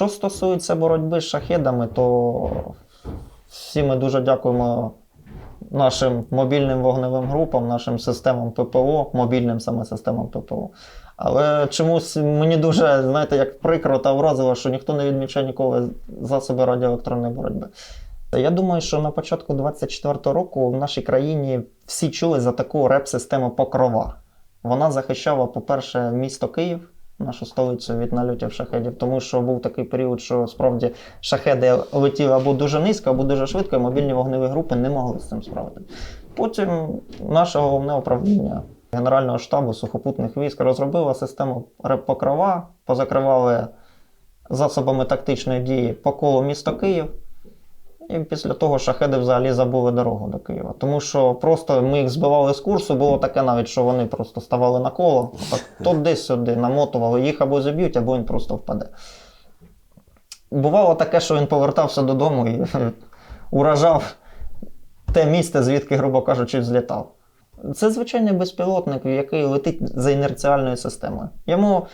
Що стосується боротьби з шахедами, то всі ми дуже дякуємо нашим мобільним вогневим групам, нашим системам ППО, мобільним саме системам ППО. Але чомусь мені дуже, знаєте, як прикро та вразило, що ніхто не відмічає ніколи засоби радіоелектронної боротьби. Я думаю, що на початку 24-го року в нашій країні всі чули за таку реп-систему Покрова. Вона захищала, по-перше, місто Київ, нашу столицю від нальотів шахедів, тому що був такий період, що справді шахеди летіли або дуже низько, або дуже швидко, і мобільні вогневі групи не могли з цим справити. Потім наше головне управління Генерального штабу сухопутних військ розробило систему реп-покрова, позакривали засобами тактичної дії по колу міста Київ. І після того шахеди взагалі забули дорогу до Києва. Тому що просто ми їх збивали з курсу, було таке навіть, що вони просто ставали на коло, так туди-сюди намотували, їх або заб'ють, або він просто впаде. Бувало таке, що він повертався додому і уражав те місце, звідки, грубо кажучи, злітав. Це звичайний безпілотник, який летить за інерціальною системою. Йому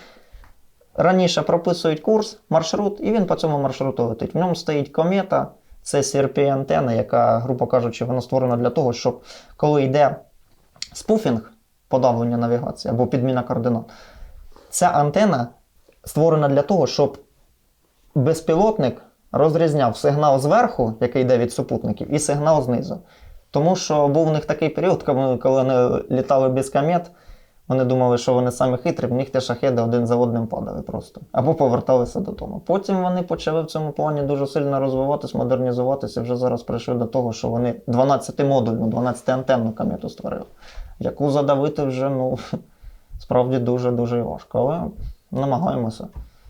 раніше прописують курс, маршрут, і він по цьому маршруту летить. В ньому стоїть комета, це CRP-антена, яка, грубо кажучи, вона створена для того, щоб коли йде спуфінг, подавлення навігації або підміна координат, ця антена створена для того, щоб безпілотник розрізняв сигнал зверху, який йде від супутників, і сигнал знизу. Тому що був у них такий період, коли вони літали без комет, вони думали, що вони самі хитрі, в них ті шахеди один за одним падали просто. Або поверталися додому. Потім вони почали в цьому плані дуже сильно розвиватись, модернізуватися. Вже зараз прийшли до того, що вони 12-модульну, 12-антенну комету створили, яку задавити вже ну, справді дуже-дуже важко. Але намагаємося.